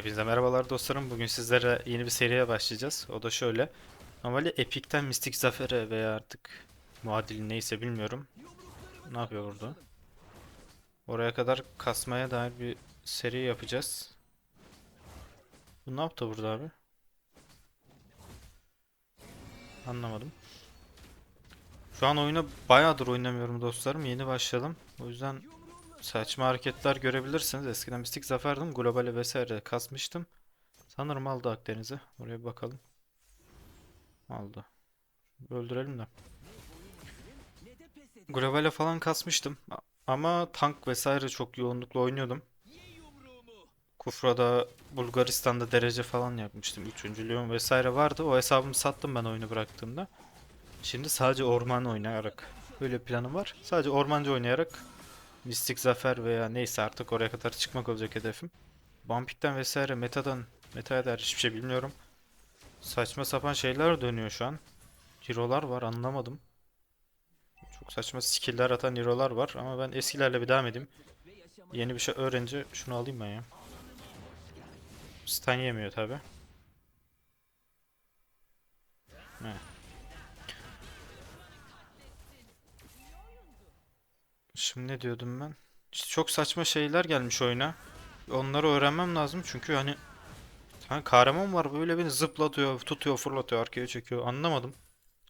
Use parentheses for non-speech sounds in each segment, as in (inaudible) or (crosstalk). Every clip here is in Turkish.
Hepinize merhabalar dostlarım. Bugün sizlere yeni bir seriye başlayacağız. O da şöyle. Normalde Epic'ten Mistik Zafer'e veya artık muadili neyse bilmiyorum. Ne yapıyor burada? Oraya kadar kasmaya dair bir seri yapacağız. Bu ne yaptı burada abi? Anlamadım. Şu an oyuna bayağıdır oynamıyorum dostlarım. Yeni başladım. O yüzden Saçma hareketler görebilirsiniz. Eskiden Mistik Zafer'dim. Globali vesaire kasmıştım. Sanırım aldı Akdeniz'i. Oraya bir bakalım. Aldı. Öldürelim de. Globale falan kasmıştım. Ama tank vesaire çok yoğunlukla oynuyordum. Kufra'da, Bulgaristan'da derece falan yapmıştım. Üçüncülüğüm vesaire vardı. O hesabımı sattım ben oyunu bıraktığımda. Şimdi sadece orman oynayarak. Böyle planım var. Sadece ormancı oynayarak Mistik Zafer veya neyse artık oraya kadar çıkmak olacak hedefim. Bumpik'ten vesaire metadan metaya dair hiçbir şey bilmiyorum. Saçma sapan şeyler dönüyor şu an. Hero'lar var anlamadım. Çok saçma skill'ler atan hero'lar var ama ben eskilerle bir devam edeyim. Yeni bir şey öğrenince şunu alayım ben ya. Stun yemiyor tabi. Şimdi ne diyordum ben? İşte çok saçma şeyler gelmiş oyuna. Onları öğrenmem lazım çünkü hani hani kahraman var böyle beni zıplatıyor, tutuyor, fırlatıyor, arkaya çekiyor. Anlamadım.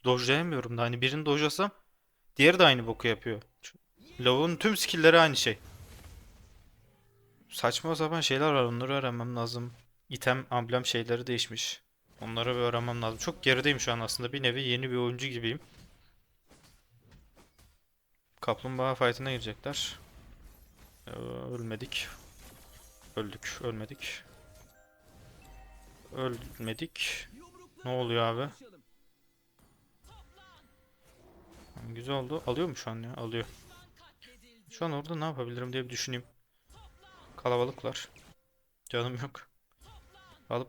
Dojlayamıyorum da hani birini dojlasam diğeri de aynı boku yapıyor. Lavuğun tüm skill'leri aynı şey. Saçma sapan şeyler var onları öğrenmem lazım. İtem, amblem şeyleri değişmiş. Onları bir öğrenmem lazım. Çok gerideyim şu an aslında. Bir nevi yeni bir oyuncu gibiyim. Kaplumbağa fight'ına girecekler. Ee, ölmedik. Öldük. Ölmedik. Ölmedik. Ne oluyor abi? Güzel oldu. Alıyor mu şu an ya? Alıyor. Şu an orada ne yapabilirim diye bir düşüneyim. Kalabalıklar. Canım yok. Alıp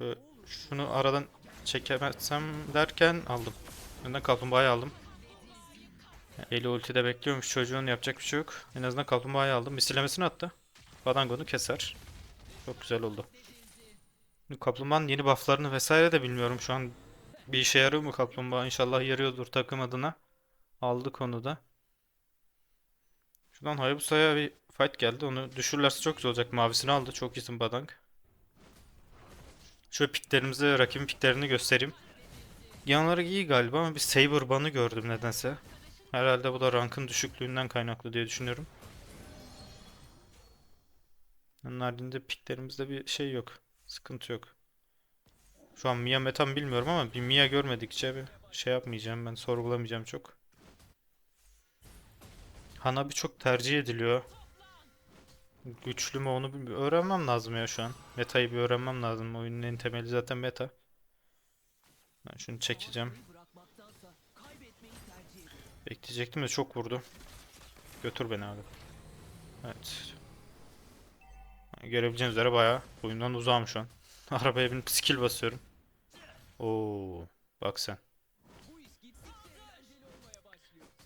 e, şunu aradan çekemezsem derken aldım. Önden kaplumbağayı aldım. Eli ultide bekliyormuş çocuğun yapacak bir şey yok. En azından kaplumbağayı aldım. Misillemesini attı. Badango'nu keser. Çok güzel oldu. Kaplumbağanın yeni bufflarını vesaire de bilmiyorum şu an. Bir işe yarıyor mu kaplumbağa? İnşallah yarıyordur takım adına. Aldık onu da. Şuradan Hayabusa'ya bir fight geldi. Onu düşürürlerse çok güzel olacak. Mavisini aldı. Çok iyisin Badang. Şöyle piklerimize, rakibin piklerini göstereyim. Yanları iyi galiba ama bir Saber banı gördüm nedense. Herhalde bu da rankın düşüklüğünden kaynaklı diye düşünüyorum. Onun haricinde piklerimizde bir şey yok. Sıkıntı yok. Şu an Mia metam bilmiyorum ama bir Mia görmedikçe bir şey yapmayacağım ben sorgulamayacağım çok. Hanabi çok tercih ediliyor. Güçlü mü onu. Öğrenmem lazım ya şu an. Metayı bir öğrenmem lazım. Oyunun en temeli zaten meta. Ben şunu çekeceğim. Bekleyecektim de çok vurdu. Götür beni abi. Evet. Görebileceğiniz üzere bayağı oyundan uzağım şu an. (laughs) Arabaya binip skill basıyorum. Oo, bak sen.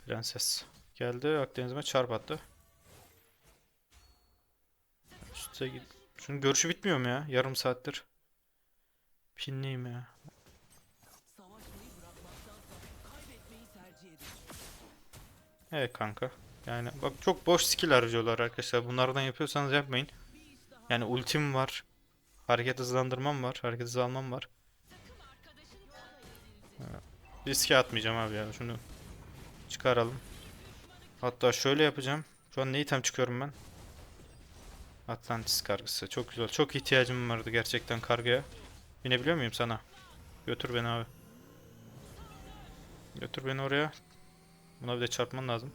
Prenses. Geldi Akdeniz'ime çarp attı. Şunun görüşü bitmiyor mu ya? Yarım saattir. Pinliyim ya. Evet kanka. Yani bak çok boş skill harcıyorlar arkadaşlar. Bunlardan yapıyorsanız yapmayın. Yani ultim var. Hareket hızlandırmam var. Hareket hızı almam var. Ha, Riske atmayacağım abi ya. Şunu çıkaralım. Hatta şöyle yapacağım. Şu an ne item çıkıyorum ben? Atlantis kargısı. Çok güzel. Çok ihtiyacım vardı gerçekten kargaya. Binebiliyor muyum sana? Götür beni abi. Götür beni oraya. Buna bir de çarpman lazım.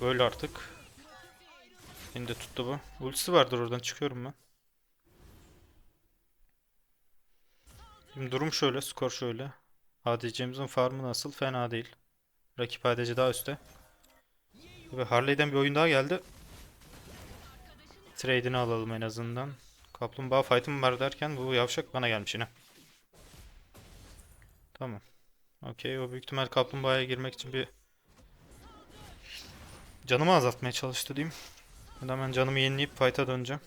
Öl artık. Beni de tuttu bu. Ultisi vardır oradan çıkıyorum ben. Şimdi durum şöyle, skor şöyle. ADC'mizin farmı nasıl? Fena değil. Rakip ADC daha üstte. Ve Harley'den bir oyun daha geldi. Trade'ini alalım en azından. Kaplumbağa fight'ım var derken bu yavşak bana gelmiş yine. Tamam. Okey o büyük ihtimal kaplumbağaya girmek için bir canımı azaltmaya çalıştı diyeyim. Şimdi hemen canımı yenileyip fight'a döneceğim.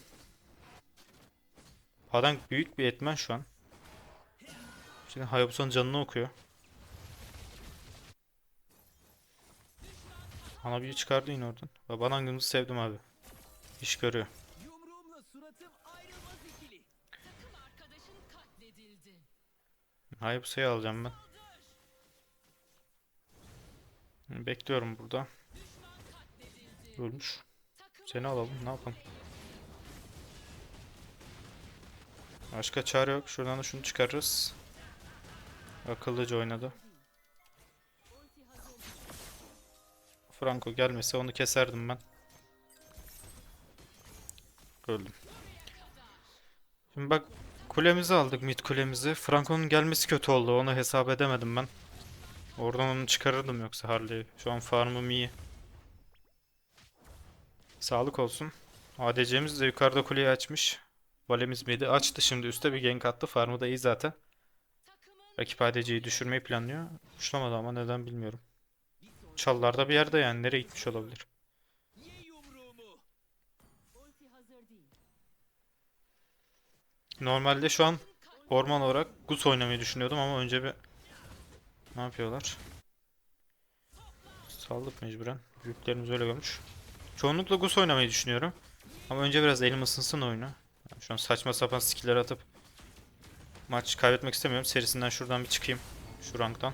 Adam büyük bir etmen şu an. Şimdi Hayabusa'nın canını okuyor. Hanabi'yi çıkardı yine oradan. Babanangımızı sevdim abi. İş görüyor. Hayabusa'yı alacağım ben. Bekliyorum burada. Ölmüş. Seni alalım. Ne yapalım? Başka çare yok. Şuradan da şunu çıkarırız. Akıllıca oynadı. Franco gelmese onu keserdim ben. Öldüm. Şimdi bak kulemizi aldık mid kulemizi. Franco'nun gelmesi kötü oldu. Onu hesap edemedim ben. Oradan onu çıkarırdım yoksa Harley'i. Şu an farmım iyi. Sağlık olsun. ADC'miz de yukarıda kuleyi açmış. Valemiz midi açtı şimdi üstte bir gank attı. Farmı da iyi zaten. Rakip ADC'yi düşürmeyi planlıyor. Uçlamadı ama neden bilmiyorum. Çallarda bir yerde yani. Nereye gitmiş olabilir? Normalde şu an orman olarak Gus oynamayı düşünüyordum ama önce bir ne yapıyorlar? Saldık mecburen. Büyüklerimiz öyle görmüş. Çoğunlukla Gus oynamayı düşünüyorum. Ama önce biraz elim ısınsın oyunu. Yani şu an saçma sapan skill'ler atıp maç kaybetmek istemiyorum. Serisinden şuradan bir çıkayım. Şu ranktan.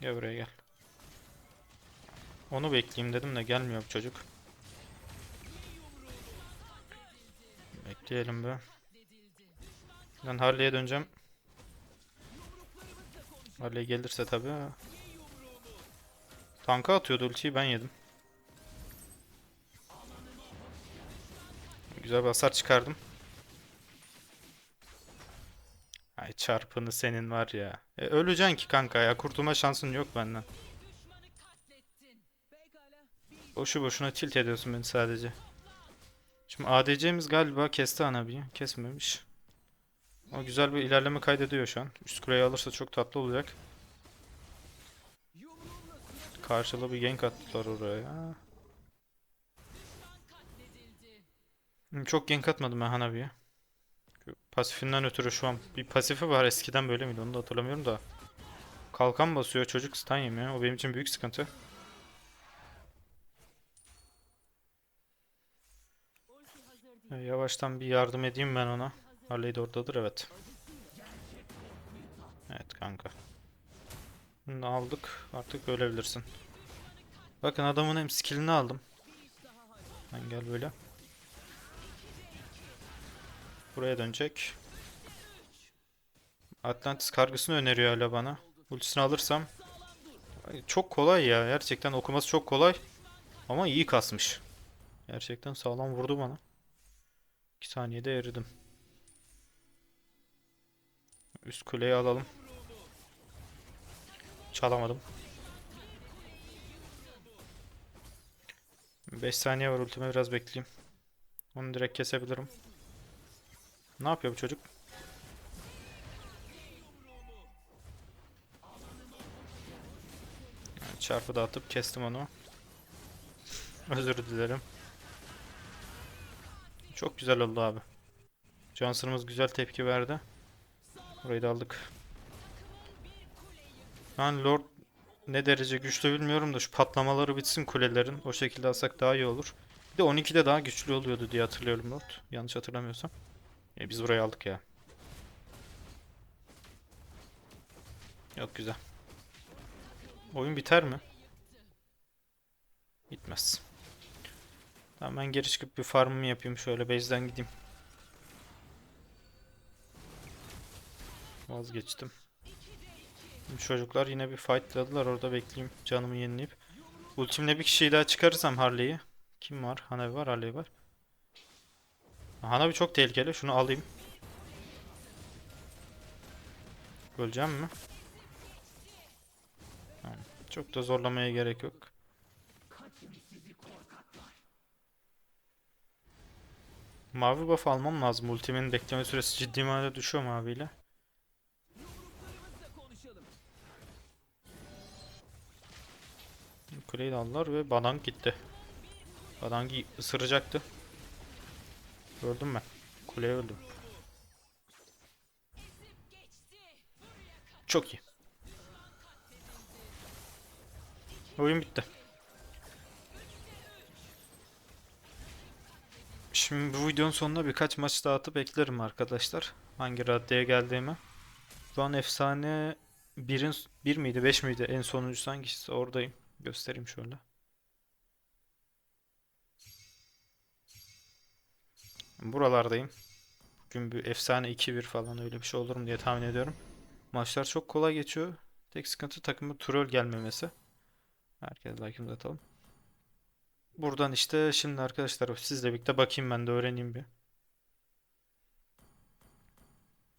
Gel buraya gel. Onu bekleyeyim dedim de gelmiyor bu çocuk. Bekleyelim be. Ben Harley'e döneceğim. Harley gelirse tabii. Tanka atıyordu ultiyi ben yedim. Güzel bir hasar çıkardım. Ay çarpını senin var ya. E, öleceksin ki kanka ya. Kurtulma şansın yok benden. Boşu boşuna tilt ediyorsun beni sadece. Şimdi ADC'miz galiba kesti Anabi'yi. Kesmemiş. O güzel bir ilerleme kaydediyor şu an. Üst kuleyi alırsa çok tatlı olacak. Karşılığı bir gank attılar oraya. Hı, Çok gank atmadım ben Hanabi'ye. Pasifinden ötürü şu an bir pasifi var eskiden böyle miydi onu da hatırlamıyorum da. Kalkan basıyor çocuk stun yemiyor. O benim için büyük sıkıntı. Ulti hazır değil. E, Yavaştan bir yardım edeyim ben ona. Harley de oradadır evet. Evet kanka. Bunu aldık. Artık ölebilirsin. Bakın adamın hem skillini aldım. Sen gel böyle. Buraya dönecek. Atlantis kargısını öneriyor hala bana. Ultisini alırsam. Çok kolay ya. Gerçekten okuması çok kolay. Ama iyi kasmış. Gerçekten sağlam vurdu bana. 2 saniyede eridim. Üst kuleyi alalım. Çalamadım. 5 saniye var ultime biraz bekleyeyim. Onu direkt kesebilirim. Ne yapıyor bu çocuk? Çarpı da atıp kestim onu. (laughs) Özür dilerim. Çok güzel oldu abi. Johnson'ımız güzel tepki verdi. Burayı da aldık. Yani Lord ne derece güçlü bilmiyorum da şu patlamaları bitsin kulelerin. O şekilde alsak daha iyi olur. Bir de 12'de daha güçlü oluyordu diye hatırlıyorum Lord. Yanlış hatırlamıyorsam. E biz burayı aldık ya. Yok güzel. Oyun biter mi? Bitmez. Tamam ben geri çıkıp bir farmımı yapayım şöyle base'den gideyim. Vazgeçtim. Şimdi Çocuklar yine bir fightladılar orada bekleyeyim canımı yenileyip. Ultimle bir kişiyi daha çıkarırsam Harley'i. Kim var? Hanabi var, Harley var. Hanabi çok tehlikeli. Şunu alayım. Öleceğim mi? Çok da zorlamaya gerek yok. Mavi buff almam lazım. Ultimin bekleme süresi ciddi manada düşüyor maviyle. Kuleyi de aldılar ve Badang gitti. Badang'ı ısıracaktı. Öldüm ben. Kuleye öldüm. Çok iyi. Oyun bitti. Şimdi bu videonun sonuna birkaç maç daha atıp eklerim arkadaşlar. Hangi raddeye geldiğimi. Şu an efsane birin bir miydi 5 miydi en sonuncusu hangisi oradayım. Göstereyim şöyle. Buralardayım. Bugün bir efsane 2-1 falan öyle bir şey olur mu diye tahmin ediyorum. Maçlar çok kolay geçiyor. Tek sıkıntı takımın troll gelmemesi. Herkes like'ımızı atalım. Buradan işte şimdi arkadaşlar sizle birlikte bakayım ben de öğreneyim bir.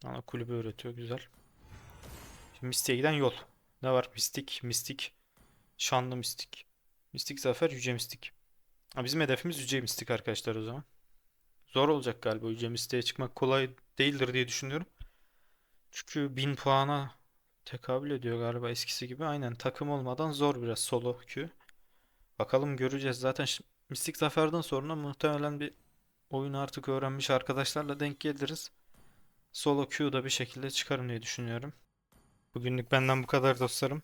Ana kulübü öğretiyor güzel. Şimdi Mistik'e giden yol. Ne var? Mistik, Mistik, Şanlı Mistik. Mistik Zafer, Yüce Mistik. Ha, bizim hedefimiz Yüce Mistik arkadaşlar o zaman. Zor olacak galiba Yüce Mistik'e çıkmak kolay değildir diye düşünüyorum. Çünkü 1000 puana tekabül ediyor galiba eskisi gibi. Aynen takım olmadan zor biraz solo queue. Bakalım göreceğiz. Zaten Mistik Zafer'den sonra muhtemelen bir oyunu artık öğrenmiş arkadaşlarla denk geliriz. Solo queue'da bir şekilde çıkarım diye düşünüyorum. Bugünlük benden bu kadar dostlarım.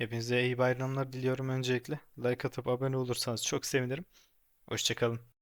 Hepinize iyi bayramlar diliyorum öncelikle. Like atıp abone olursanız çok sevinirim. Hoşçakalın.